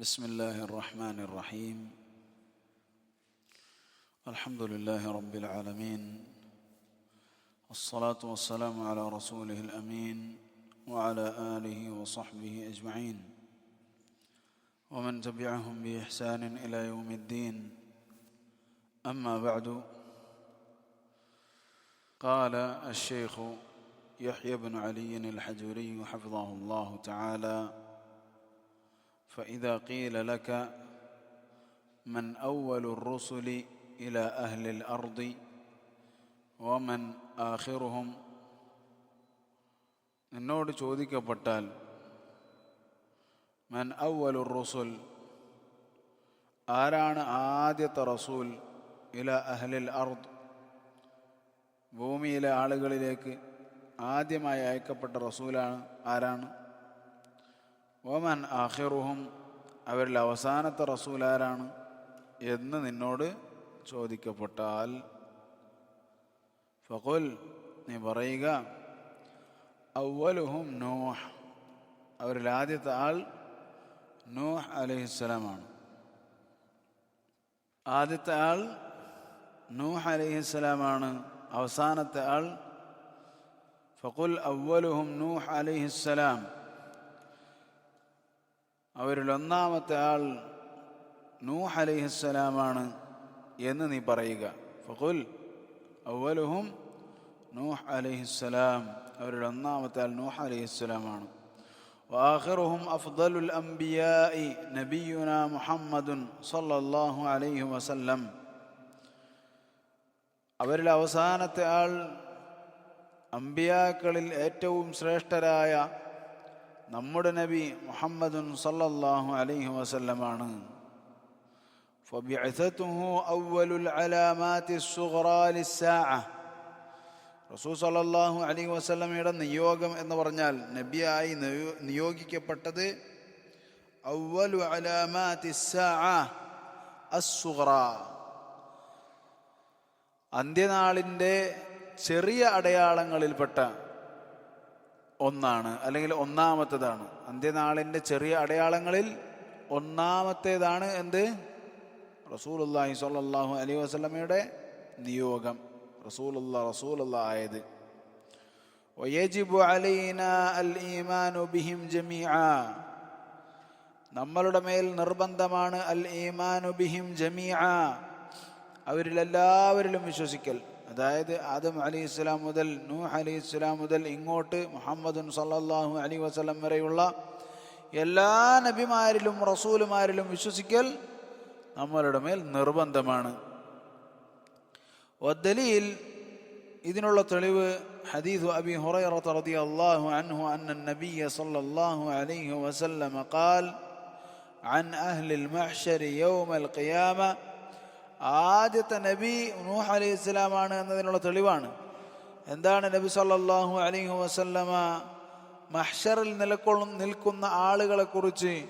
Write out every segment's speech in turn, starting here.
بسم الله الرحمن الرحيم. الحمد لله رب العالمين. والصلاة والسلام على رسوله الأمين وعلى آله وصحبه أجمعين. ومن تبعهم بإحسان إلى يوم الدين. أما بعد قال الشيخ يحيى بن علي الحجوري حفظه الله تعالى فإذا قيل لك من أول الرسل إلى أهل الأرض ومن آخرهم എന്നോട് ചോദിക്കപ്പെട്ടാൽ മൻ അവലുർ റസുൽ ആരാണ് ആദ്യത്തെ റസൂൽ ഇല അഹ്ലിൽ അർദ് ഭൂമിയിലെ ആളുകളിലേക്ക് ആദ്യമായി അയക്കപ്പെട്ട റസൂലാണ് ആരാണ് ഒമൻ ആഹിറുഹും അവരിൽ അവസാനത്തെ റസൂൽ ആരാണ് എന്ന് നിന്നോട് ചോദിക്കപ്പെട്ടാൽ ഫകുൽ നീ പറയുക അവലുഹും നോഹ് അവരിൽ ആദ്യത്തെ ആൾ നോഹ് അലഹിസ്സലാമാണ്. ആദ്യത്തെ ആൾ നൂഹ് അലഹിസ്സലാമാണ് അവസാനത്തെ ആൾ ഫകുൽ അവലുഹും നൂഹ് അലഹിസ്സലാം. അവരിൽ ഒന്നാമത്തെ ആൾ നൂഹ് അലൈഹിസ്സലാമാണ് എന്ന് നീ പറയുക. ഫഖുൽ ഔവലുഹും നൂഹ് അലൈഹിസ്സലാം അവരിൽ ഒന്നാമത്തെ ആൾ നൂഹ് അലൈഹിസ്സലാമാണ് വാഹിറുഹും അഫ്ദലുൽ അംബിയായി നബിയുന മുഹമ്മദുൻ സല്ലല്ലാഹു അലൈഹി വസല്ലം. അവരിൽ അവസാനത്തെ ആൾ അമ്പിയാക്കളിൽ ഏറ്റവും ശ്രേഷ്ഠരായ നമ്മുടെ നബി മുഹമ്മദുൻ സല്ലല്ലാഹു അലൈഹി വസല്ലമാണ് فبعثته أول العلامات الصغرى للساعة റസൂൽ സല്ലല്ലാഹു അലൈഹി വസല്ലമയുടെ നിയോഗം എന്ന് പറഞ്ഞാൽ നബിയായി നിയോ- നിയോഗിക്കപ്പെട്ടത് അവലു അലാമാത്തി അസുഗ്ര അന്ത്യനാളിൻ്റെ ചെറിയ അടയാളങ്ങളിൽപ്പെട്ട ഒന്നാണ് അല്ലെങ്കിൽ ഒന്നാമത്തേതാണ്. അന്ത്യനാളിന്റെ ചെറിയ അടയാളങ്ങളിൽ ഒന്നാമത്തേതാണ് എന്ത്? റസൂലുല്ലാഹി സാഹു അലി വസ്ലമയുടെ നിയോഗം. റസൂലുള്ള റസൂലുള്ള ആയത്. നമ്മളുടെ മേൽ നിർബന്ധമാണ് അൽ ഈമാനു ബിഹിം ജമീഅ അവരിലെല്ലാവരിലും വിശ്വസിക്കൽ. അതായത് ആദം അലി ഇസ്ലാം മുതൽ നൂഹ് അലി ഇസ്ലാം മുതൽ ഇങ്ങോട്ട് മുഹമ്മദുൻ സല്ലല്ലാഹു അലൈഹി വസല്ലം വരെയുള്ള എല്ലാ നബിമാരിലും റസൂലുമാരിലും വിശ്വസിക്കൽ നമ്മളുടെ മേൽ നിർബന്ധമാണ് والدليل ഇതിനുള്ള തെളിവ് حديث أبي هريرة رضي الله عنه أن النبي صلى الله عليه وسلم قال عن أهل المحشر يوم القيامة ആദ്യത്തെ നബി നൂഹ് അലൈഹി ഇസ്ലാമാണ് എന്നതിനുള്ള തെളിവാണ്. എന്താണ് നബി സല്ലാഹു അലൈഹി വസല്ലമ മഹ്ഷറിൽ നിലക്കൊള്ളും നിൽക്കുന്ന ആളുകളെ കുറിച്ച്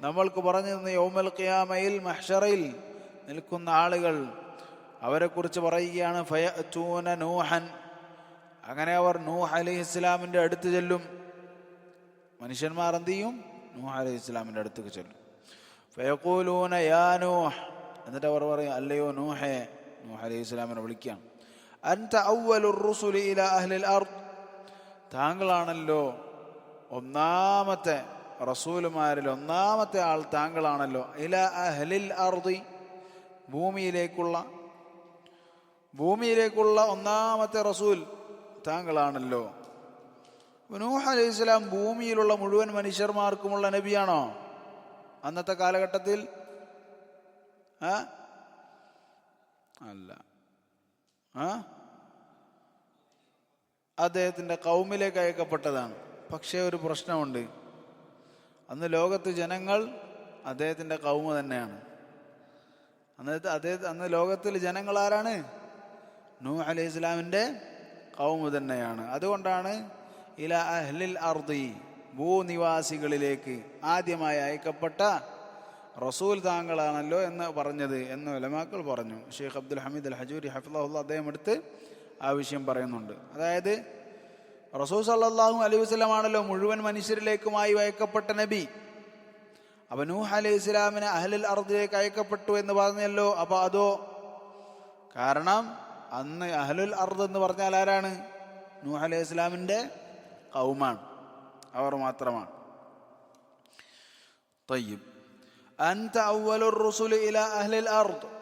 നമ്മൾക്ക് പറഞ്ഞു തന്ന യോമൽ ഖിയാമയിൽ മഹ്ഷറയിൽ നിൽക്കുന്ന ആളുകൾ അവരെക്കുറിച്ച് പറയുകയാണ് ഫയഅ്തൂന നൂഹൻ. അങ്ങനെ അവർ നൂഹ് അലൈഹി ഇസ്ലാമിന്റെ അടുത്ത് ചെല്ലും. മനുഷ്യന്മാർ എന്ത് ചെയ്യും? നൂഹ് അലൈഹി ഇസ്ലാമിന്റെ അടുത്തേക്ക് ചെല്ലും. ഫയക്കൂലൂന യാ നൂഹ്. എന്നിട്ട് അവർ പറയും അല്ലയോ നൂഹേ. നൂഹ അലൈഹി ഇസ്ലാമിനെ വിളിക്കാം അൻത അഹ്ലിൽ അർദ്. താങ്കളാണല്ലോ ഒന്നാമത്തെ റസൂലുമാരിൽ ഒന്നാമത്തെ ആൾ താങ്കളാണല്ലോ ഇല അഹ്ലിൽ അർദി. ഭൂമിയിലേക്കുള്ള ഭൂമിയിലേക്കുള്ള ഒന്നാമത്തെ റസൂൽ താങ്കളാണല്ലോ. നൂഹ് അലൈഹി ഇസ്ലാം ഭൂമിയിലുള്ള മുഴുവൻ മനുഷ്യർമാർക്കുമുള്ള നബിയാണോ? അന്നത്തെ കാലഘട്ടത്തിൽ അല്ല. ആ? അദ്ദേഹത്തിന്റെ കൗമിലേക്ക് അയക്കപ്പെട്ടതാണ്. പക്ഷേ ഒരു പ്രശ്നമുണ്ട്. അന്ന് ലോകത്ത് ജനങ്ങൾ അദ്ദേഹത്തിന്റെ കൗമ തന്നെയാണ്. അന്നത്തെ അദ്ദേഹം അന്ന് ലോകത്തിൽ ജനങ്ങൾ ആരാണ്? നൂ അലി ഇസ്ലാമിന്റെ കൗമ തന്നെയാണ്. അതുകൊണ്ടാണ് ഇല അഹ്ലിൽ അർദി ഭൂനിവാസികളിലേക്ക് ആദ്യമായി അയക്കപ്പെട്ട റസൂൽ താങ്കളാണല്ലോ എന്ന് പറഞ്ഞത് എന്ന് ഉലമാക്കൾ പറഞ്ഞു. ഷെയ്ഖ് അബ്ദുൽ ഹമീദ് അൽ ഹജൂരി ഹഫിദുള്ള അദ്ദേഹം എടുത്ത് ആ വിഷയം പറയുന്നുണ്ട്. അതായത് റസൂൽ സല്ലാഹു അലൈഹി വസ്ലമാണല്ലോ മുഴുവൻ മനുഷ്യരിലേക്കുമായി അയക്കപ്പെട്ട നബി. അപ്പൊ നൂഹ് അലൈഹി ഇസ്ലാമിന് അഹ്ലൽ അർദിലേക്ക് അയക്കപ്പെട്ടു എന്ന് പറഞ്ഞല്ലോ. അപ്പൊ അതോ കാരണം അന്ന് അഹ്ലുൽ അർദ് എന്ന് പറഞ്ഞാൽ ആരാണ്? നൂഹ് അലൈഹി ഇസ്ലാമിന്റെ കൗമാണ്. അവർ മാത്രമാണ്. തയ്യും. അന്ത അവലുർ റുസുൽ ഇല അഹ്ലിൽ അർദ്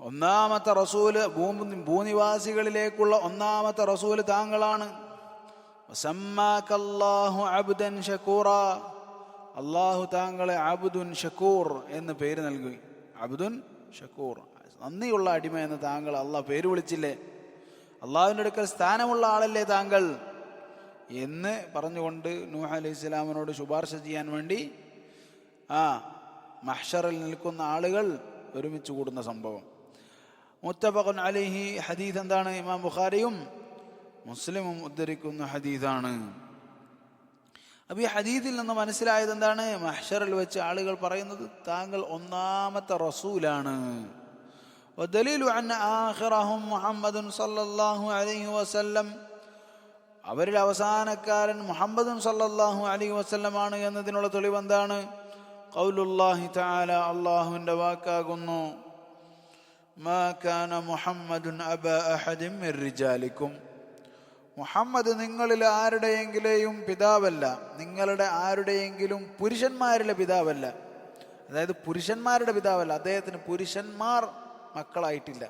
ഒന്നാമത്തെ റസൂൽ ഭൂമി ഭൂനിവാസികളിലേക്കുള്ള ഒന്നാമത്തെ റസൂൽ താങ്കളാണ്. അബ്ദൻ ഷക്കൂറ. അള്ളാഹു താങ്കളെ അബുദുൻ ഷക്കൂർ എന്ന് പേര് നൽകി. അബുദുൻ ഷക്കൂർ. നന്ദിയുള്ള അടിമ എന്ന് താങ്കൾ അള്ളാഹ് പേര് വിളിച്ചില്ലേ? അള്ളാഹുവിന്റെ അടുക്കൽ സ്ഥാനമുള്ള ആളല്ലേ താങ്കൾ? എന്ന് പറഞ്ഞുകൊണ്ട് നൂഹ അലൈഹി സ്വലാമിനോട് ശുപാർശ ചെയ്യാൻ വേണ്ടി ആ മഹ്ഷറിൽ നിൽക്കുന്ന ആളുകൾ ഒരുമിച്ച് കൂടുന്ന സംഭവം മുത്തഫഖുൻ അലിഹി ഹദീസ് എന്താണ് ഇമാം ബുഖാരിയും മുസ്ലിമും ഉദ്ധരിക്കുന്ന ഹദീസാണ് അപ്പൊ ഈ ഹദീദിൽ നിന്ന് മനസ്സിലായത് എന്താണ് മഹ്ഷറിൽ വെച്ച് ആളുകൾ പറയുന്നത് താങ്കൾ ഒന്നാമത്തെ റസൂലാണ് ودليل أن آخرهم محمد صلى الله عليه وسلم അവരിൽ അവസാനക്കാരൻ മുഹമ്മദും സല്ലല്ലാഹു അലൈഹി വസല്ലമാണ് എന്നതിനുള്ള തെളിവ് എന്താണ് ഖൗലുല്ലാഹി തആല അള്ളാഹുവിന്റെ വാക്കാകുന്നു. മാ കാന മുഹമ്മദുൻ അബ അഹദിൻ മിർ റിജാലിക്കും. മുഹമ്മദ് നിങ്ങളിൽ ആരുടെയെങ്കിലെയും പിതാവല്ല. നിങ്ങളുടെ ആരുടെയെങ്കിലും പുരുഷന്മാരിലെ പിതാവല്ല. അതായത് പുരുഷന്മാരുടെ പിതാവല്ല. അദ്ദേഹത്തിന് പുരുഷന്മാർ മക്കളായിട്ടില്ല.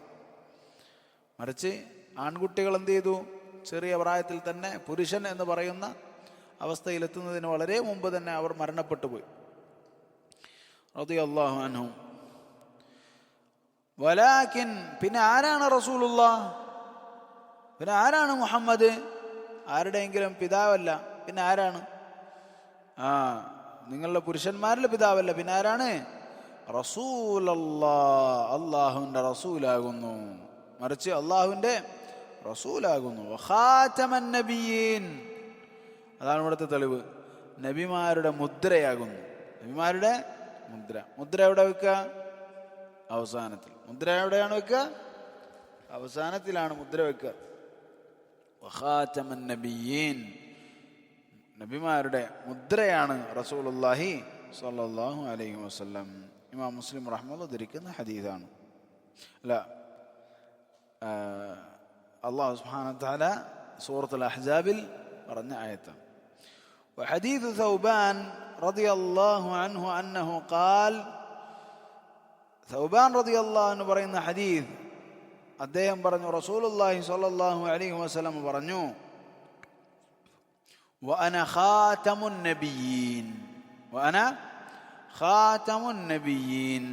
മറിച്ച് ആൺകുട്ടികൾ എന്ത് ചെയ്തു? ചെറിയ പ്രായത്തിൽ തന്നെ പുരുഷൻ എന്ന് പറയുന്ന അവസ്ഥയിലെത്തുന്നതിന് വളരെ മുമ്പ് തന്നെ അവർ മരണപ്പെട്ടു പോയി. റളിയല്ലാഹു അൻഹും. വലാക്കിൻ പിന്നെ ആരാണ് റസൂലുള്ള? പിന്നെ ആരാണ് മുഹമ്മദ്? ആരുടെയെങ്കിലും പിതാവല്ല പിന്നെ ആരാണ്? ആ നിങ്ങളുടെ പുരുഷന്മാരിലെ പിതാവല്ല പിന്നെ ആരാണ്? റസൂലല്ലാ അള്ളാഹുവിന്റെ റസൂലാകുന്നു. മറിച്ച് അള്ളാഹുവിന്റെ റസൂലാകുന്നു. അതാണ് ഇവിടുത്തെ തെളിവ്. നബിമാരുടെ മുദ്രയാകുന്നു. നബിമാരുടെ മുദ്ര മുദ്ര എവിടെ വെക്കുക അവസാനത്തിൽ മുദ്ര എവിടെയാണ് വെക്കുക അവസാനത്തിലാണ് മുദ്ര വെക്കുക വഖാതമൻ നബിയീൻ നബിമാരുടെ മുദ്രയാണ് റസൂലുള്ളാഹി സ്വല്ലല്ലാഹു അലൈഹി വസല്ലം ഇമാം മുസ്ലിം റഹ്മുള്ള ധരിക്കുന്ന ഹദീദാണ് അല്ല അള്ളാഹു സുബ്ഹാനഹു വതആല സൂറത്തുൽ അഹ്സാബിൽ പറഞ്ഞ ആയത്താണ് وحديث ثوبان റതി അള്ളാഹു അൻഹു അന്നഹു കാൽ സൗബാൻ റതി അള്ളാഹു എന്ന് പറയുന്ന ഹദീദ് അദ്ദേഹം പറഞ്ഞു റസൂലുല്ലാഹി സ്വല്ലല്ലാഹു അലൈഹി വസല്ലം പറഞ്ഞു വഅന ഖാതമുൻ നബിയീൻ വഅന ഖാതമുൻ നബിയീൻ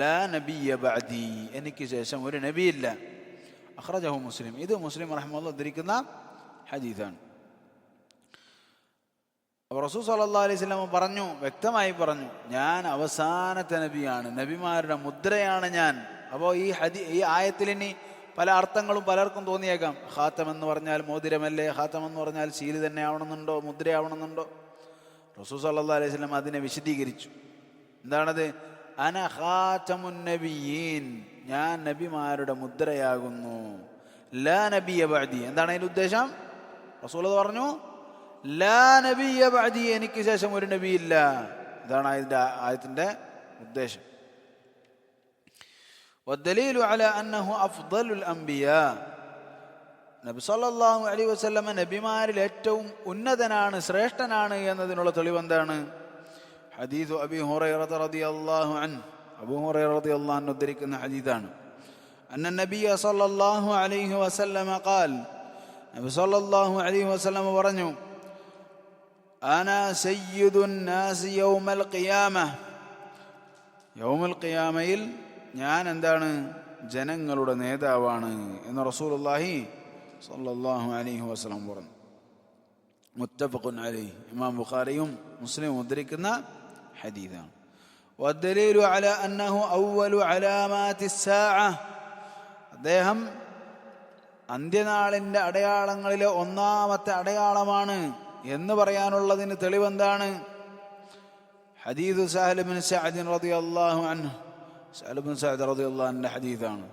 ലാ നബിയ ബഅദി. എനിക്ക് ശേഷം ഒരു നബിയില്ല. അഖ്റജഹു മുസ്ലിം. ഇത് മുസ്ലിം റഹ്മത്തുള്ള ഉദ്ധരിക്കുന്ന ഹദീസാണ്. അപ്പോൾ റസൂ സല്ലാ അലൈഹി സ്വലാമ പറഞ്ഞു വ്യക്തമായി പറഞ്ഞു ഞാൻ അവസാനത്തെ നബിയാണ് നബിമാരുടെ മുദ്രയാണ് ഞാൻ. അപ്പോൾ ഈ ഹദി ഈ ആയത്തിൽ ഇനി പല അർത്ഥങ്ങളും പലർക്കും തോന്നിയേക്കാം. ഹാത്തം എന്ന് പറഞ്ഞാൽ മോതിരമല്ലേ? ഹാത്തം എന്ന് പറഞ്ഞാൽ ശീലി തന്നെ ആവണമെന്നുണ്ടോ? മുദ്രയാവണമെന്നുണ്ടോ റസൂ സല്ലാ അലൈഹി വസല്ലം അതിനെ വിശദീകരിച്ചു. എന്താണത്? അന ഖാത്തമുൻ നബിയീൻ. ഞാൻ നബിമാരുടെ മുദ്രയാകുന്നു. ലാ നബിയ എന്താണ് അതിന്റെ ഉദ്ദേശം? റസൂൽ പറഞ്ഞു ലാ നബിയ ബഅദി എനിക്ക് ശേഷം ഒരു നബിയില്ല ഇതാണ് അതിന്റെ ആയത്തിന്റെ ഉദ്ദേശം والدليل على أنه أفضل الأنبياء നബി സല്ലല്ലാഹു അലൈഹി വസല്ലമ നബിമാരിൽ ഏറ്റവും ഉന്നതനാണ് ശ്രേഷ്ഠനാണ് എന്നതിനുള്ള തെളിവ് എന്താണ് ഹദീസ് അബി ഹുറൈറ റളിയല്ലാഹു അൻഹു അബൂ ഹുറൈറ റളിയല്ലാഹു അൻഹു ഉദ്ധരിക്കുന്ന ഹദീസാണ് അന്ന നബിയ സല്ലല്ലാഹു അലൈഹി വസല്ലമ ഖാൽ നബി സല്ലല്ലാഹു അലൈഹി വസല്ലമ പറഞ്ഞു അന സയ്യിദുൻ നാസി യൗമൽ ഖിയാമ യൗമൽ ഖിയാമയിൽ ഞാൻ എന്താണ് ജനങ്ങളുടെ നേതാവാണ് എന്ന് റസൂലുള്ളാഹി സല്ലല്ലാഹു അലൈഹി വസല്ലം പറഞ്ഞു മുത്തഫഖുൻ അലൈഹി ഇമാം ബുഖാരിയും മുസ്ലിം ഉദ്ധരിക്കുന്ന ഹദീസാണ് والدليل على أنه أول علامات الساعة അദ്ദേഹം അന്ത്യനാളിൻ്റെ അടയാളങ്ങളിലെ ഒന്നാമത്തെ അടയാളമാണ് എന്ന് പറയാനുള്ളതിന് തെളിവെന്താണ്? ഹദീദ് സാഹലബിൻ സഅദിൻ റതി അള്ളാഹു അൻഹു. സാഹലബിൻ സഅദ് റതി അള്ളാഹുന്റെ ഹദീദാണ്.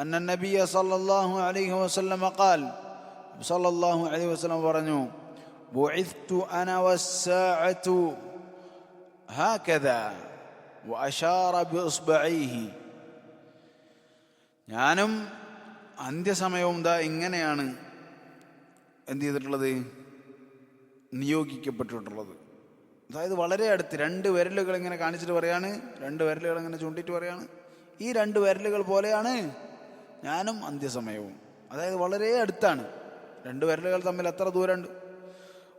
അന്ന നബിയ സല്ലല്ലാഹു അലൈഹി വസല്ലം ഖാൽ സല്ലല്ലാഹു അലൈഹി വസല്ലം പറഞ്ഞു ബുഇത്തു അന വസ്സാഅതു ഹാകദാ വഅശാറ ബിഇസ്ബഈഹി ഞാനും അന്ത്യസമയവും ദാ ഇങ്ങനെയാണ് എന്ത് ചെയ്തിട്ടുള്ളത്? നിയോഗിക്കപ്പെട്ടിട്ടുള്ളത് അതായത് വളരെ അടുത്ത് രണ്ട് വിരലുകൾ ഇങ്ങനെ കാണിച്ചിട്ട് പറയാണ് രണ്ട് വിരലുകൾ ഇങ്ങനെ ചൂണ്ടിയിട്ട് പറയാണ് ഈ രണ്ട് വിരലുകൾ പോലെയാണ് ഞാനും അന്ത്യസമയവും അതായത് വളരെ അടുത്താണ് രണ്ട് വിരലുകൾ തമ്മിൽ എത്ര ദൂരമുണ്ട്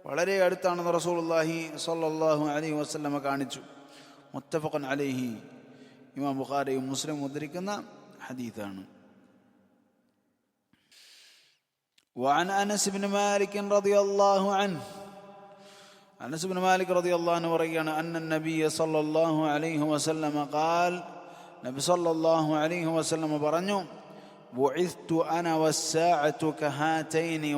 വളരെ അടുത്താണെന്ന് റസൂലുള്ളാഹി സ്വല്ലല്ലാഹു അലൈഹി വസല്ലമ കാണിച്ചു മുത്തഫഖൻ അലൈഹി ഇമാം ബുഖാരിയും മുസ്ലിം ഉദ്ധരിക്കുന്ന ഹദീത്താണ് وعن انس بن مالك رضي الله عنه അനസ് ബിൻ മാലിക് റളിയല്ലാഹു പറയുകയാണ് അന്ന നബിയ സല്ലല്ലാഹു അലൈഹി വസല്ലമ കാൽ നബി സല്ലല്ലാഹു അലൈഹി വസല്ലമ പറഞ്ഞു അന വസ്സാഅതു കഹാതൈനി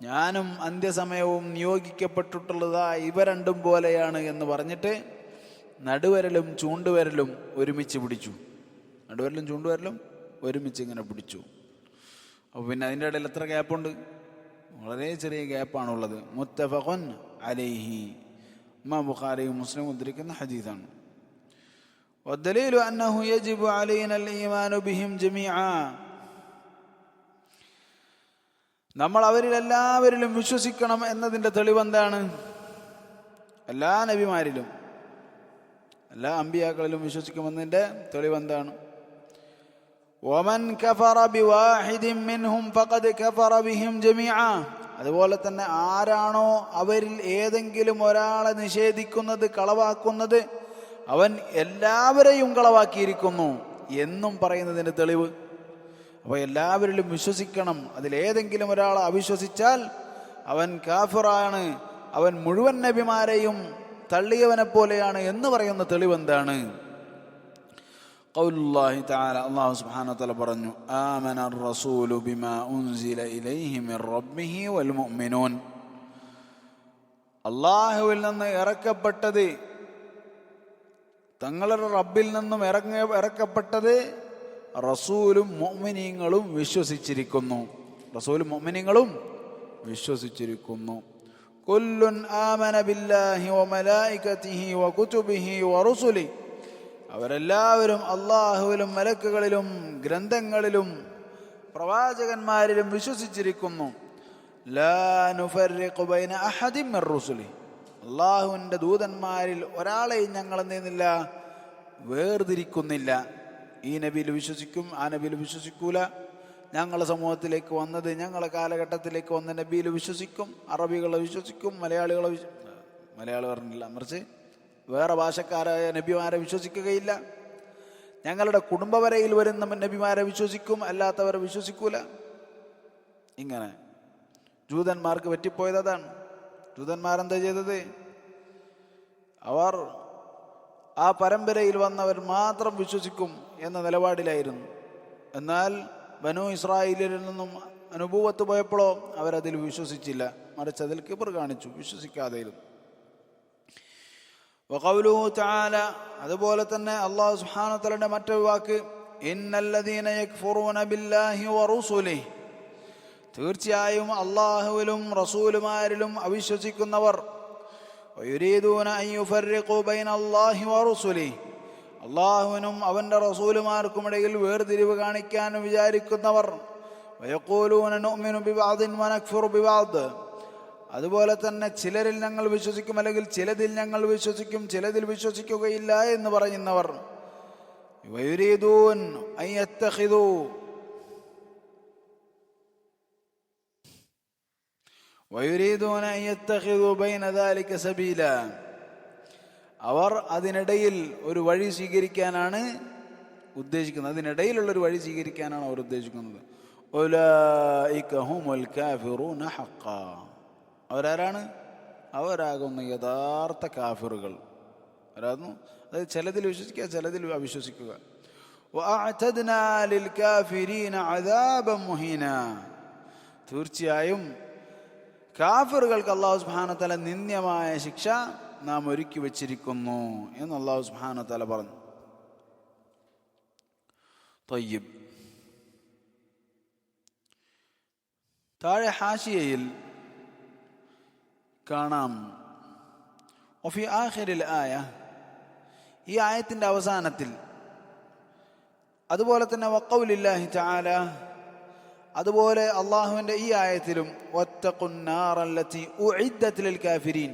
ഞാനും അന്ത്യസമയവും നിയോഗിക്കപ്പെട്ടിട്ടുള്ളതാ ഇവ രണ്ടും പോലെയാണ് എന്ന് പറഞ്ഞിട്ട് നടുവരലും ചൂണ്ടുവരലും ഒരുമിച്ച് പിടിച്ചു. നടുവരലും ചൂണ്ടുവരലും ഒരുമിച്ച് ഇങ്ങനെ പിടിച്ചു. അപ്പോൾ പിന്നെ അതിന്റെ ഇടയിൽ എത്ര ഗ്യാപ്പുണ്ട് വളരെ ചെറിയ ഗ്യാപ്പാണുള്ളത് മുത്തഫഖുൻ അലൈഹി ഇമാം ബുഖാരിയും മുസ്ലിം ഉദ്ധരിക്കുന്ന ഹദീസാണ് والدليل أنه يجب علينا الإيمان بهم جميعا നമ്മൾ അവരിൽ എല്ലാവരിലും വിശ്വസിക്കണം എന്നതിൻ്റെ തെളിവെന്താണ് എല്ലാ നബിമാരിലും എല്ലാ അമ്പിയാക്കളിലും വിശ്വസിക്കുമെന്നതിൻ്റെ തെളിവെന്താണ് ഒമൻ كفر بواحد منهم فقد كفر بهم جميعا. അതുപോലെ തന്നെ ആരാണോ അവരിൽ ഏതെങ്കിലും ഒരാളെ നിഷേധിക്കുന്നത് കളവാക്കുന്നത് അവൻ എല്ലാവരെയും കളവാക്കിയിരിക്കുന്നു എന്നും പറയുന്നതിന് തെളിവ്. അപ്പോൾ എല്ലാവരിലും വിശ്വസിക്കണം. അതിലേതെങ്കിലും ഒരാൾ അവിശ്വസിച്ചാൽ അവൻ കാഫിറാണ്. അവൻ മുഴുവൻ നബിമാരെയും തള്ളിയവനെ പോലെയാണ് എന്ന് പറയുന്ന തെളിവ് ഖൗലുല്ലാഹി തആല അല്ലാഹു സുബ്ഹാനഹു വ തആല പറഞ്ഞു ആമന റസൂലു ബിമാ ഉൻസില ഇലൈഹി മിൻ റബ്ബിഹി വൽ മുഅ്മിനൂൻ. അള്ളാഹുവിൽ നിന്ന് ഇറക്കപ്പെട്ടത് തങ്ങളുടെ റബ്ബിൽ നിന്നും ഇറങ്ങ ഇറക്കപ്പെട്ടത് റസൂലും മൊമിനിങ്ങളും വിശ്വസിച്ചിരിക്കുന്നു. റസൂലും മൊമിനിങ്ങളും വിശ്വസിച്ചിരിക്കുന്നു. കൊല്ലുൻ ആമന ബില്ലാഹി വ മലായികതിഹി വ കുതുബിഹി വ റുസുലിഹി അവരെല്ലാവരും അള്ളാഹുവിലും മലക്കുകളിലും ഗ്രന്ഥങ്ങളിലും പ്രവാചകന്മാരിലും വിശ്വസിച്ചിരിക്കുന്നു. അള്ളാഹുവിന്റെ ദൂതന്മാരിൽ ഒരാളെയും ഞങ്ങൾ എന്ത് ചെയ്യുന്നില്ല? വേർതിരിക്കുന്നില്ല. ഈ നബിയിൽ വിശ്വസിക്കും ആ നബിയിൽ വിശ്വസിക്കൂല. ഞങ്ങളെ സമൂഹത്തിലേക്ക് വന്നത് ഞങ്ങളെ കാലഘട്ടത്തിലേക്ക് വന്ന നബിയിൽ വിശ്വസിക്കും അറബികളെ വിശ്വസിക്കും മലയാളികളെ മലയാളി പറഞ്ഞില്ല മറിച്ച് വേറെ ഭാഷക്കാരായ നബിമാരെ വിശ്വസിക്കുകയില്ല. ഞങ്ങളുടെ കുടുംബവരയിൽ വരുന്ന നബിമാരെ വിശ്വസിക്കും അല്ലാത്തവരെ വിശ്വസിക്കൂല. ഇങ്ങനെ. ജൂതന്മാർക്ക് പറ്റിപ്പോയത് അതാണ്. ജൂതന്മാരെന്താ ചെയ്തത്? അവർ ആ പരമ്പരയിൽ വന്നവർ മാത്രം വിശ്വസിക്കും എന്ന നിലപാടിലായിരുന്നു. എന്നാൽ ബനു ഇസ്രായേലിൽ നിന്നും അനുഭവത്ത് പോയപ്പോഴോ അവരതിൽ വിശ്വസിച്ചില്ല. മറിച്ച് അതിൽ കിബർ കാണിച്ചു വിശ്വസിക്കാതെയിരുന്നു. വഖൗലുഹു തആല അതുപോലെ തന്നെ അള്ളാഹു സുബ്ഹാനഹു വതആലയുടെ മറ്റൊരു വാക്ക് ഇന്നല്ലദീന യക്ഫുറൂന ബില്ലാഹി വറുസുലിഹി തീർച്ചയായും അള്ളാഹുവിലും റസൂലുമാരിലും അവിശ്വസിക്കുന്നവർ വയുരീദൂന അൻ യുഫർരിഖു ബൈന അല്ലാഹി വറുസുലിഹി അള്ളാഹുവിനും അവന്റെ റസൂലുമാർക്കുമിടയിൽ വേർതിരിവ് കാണിക്കാൻ വിചാരിക്കുന്നവർ വയക്കൂലൂന നുഅ്മിനു ബിബഅദിൻ വനക്ഫുറു ബിബഅദ് അതുപോലെ തന്നെ ചിലരിൽ ഞങ്ങൾ വിശ്വസിക്കും അല്ലെങ്കിൽ ചിലതിൽ ഞങ്ങൾ വിശ്വസിക്കും ചിലതിൽ വിശ്വസിക്കുകയില്ല എന്ന് പറയുന്നവർ. അവർ അതിനിടയിൽ ഒരു വഴി സ്വീകരിക്കാനാണ് ഉദ്ദേശിക്കുന്നത്. അതിനിടയിലുള്ള ഒരു വഴി സ്വീകരിക്കാനാണ് അവർ ഉദ്ദേശിക്കുന്നത്. കാഫിറൂന ഹഖാ അവരാരാണ്? അവരാകുന്ന യഥാർത്ഥ കാഫിറുകൾ. അവരാകുന്നു. അതായത് ചിലതിൽ വിശ്വസിക്കുക ചിലതിൽ അവിശ്വസിക്കുക. തീർച്ചയായും കാഫറുകൾക്ക് അള്ളാഹു സുബാനത്തല നിന്ദ്യമായ ശിക്ഷ നാം ഒരുക്കി വച്ചിരിക്കുന്നു എന്ന് അള്ളാഹു സുബാനത്തല പറഞ്ഞു. തൊയ്യബ്. താഴെ ഹാഷിയയിൽ കാണാം. ഒഫി ആഖിരിൽ ആയ ഈ ആയത്തിന്റെ അവസാനത്തിൽ അതുപോലെ തന്നെ വക്കൗലില്ലാഹി ചാല അതുപോലെ അള്ളാഹുവിന്റെ ഈ ആയത്തിലും ഒറ്റക്കുന്നാറല്ലത്തി ഉഇദ്ദത്തിലിൽ കാഫിരീൻ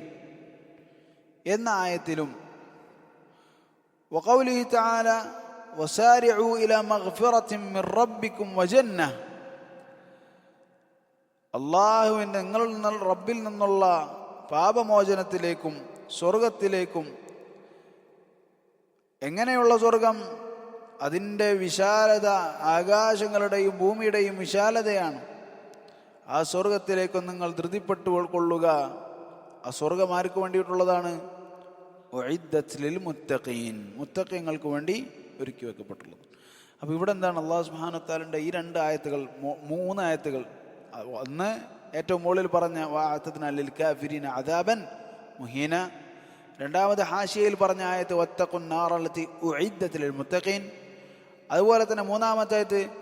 എന്ന ആയത്തിലും വഖൗലിഹി തആല വസാരിഉ ഇലാ മഗ്ഫിറത്തിൻ മിർ റബ്ബിക്കും വജന്ന അള്ളാഹുവിന്റെ നിങ്ങളിൽ നിന്ന് റബ്ബിൽ നിന്നുള്ള പാപമോചനത്തിലേക്കും സ്വർഗത്തിലേക്കും എങ്ങനെയുള്ള സ്വർഗം? അതിന്റെ വിശാലത ആകാശങ്ങളുടെയും ഭൂമിയുടെയും വിശാലതയാണ്. ആ സ്വർഗത്തിലേക്ക് നിങ്ങൾ ധൃതിപ്പെട്ടു കൊള്ളുക. ആ സ്വർഗം ആർക്ക് വേണ്ടിയിട്ടുള്ളതാണ്? മുത്തഖീൻ. മുത്തഖീങ്ങൾക്ക് വേണ്ടി ഒരുക്കി വെക്കപ്പെട്ടുള്ളത്. അപ്പോൾ ഇവിടെ എന്താണ്? അള്ളാഹു സുബാനത്താലിന്റെ ഈ രണ്ട് ആയത്തുകൾ മൂന്ന് ആയത്തുകൾ. ഒന്ന് ഏറ്റവും മുകളിൽ പറഞ്ഞ വാഅത്തദ്ന ലിൽ കാഫിരീന അദാബൻ മുഹീന. രണ്ടാമത് ഹാഷിയയിൽ പറഞ്ഞ ആയത്ത് ഒത്തഖുൻ നാറല്ലത്തി ഉഇദ്ദത്തിലിൽ മുത്തഖീൻ. അതുപോലെ തന്നെ മൂന്നാമത്തെ ആയത്ത്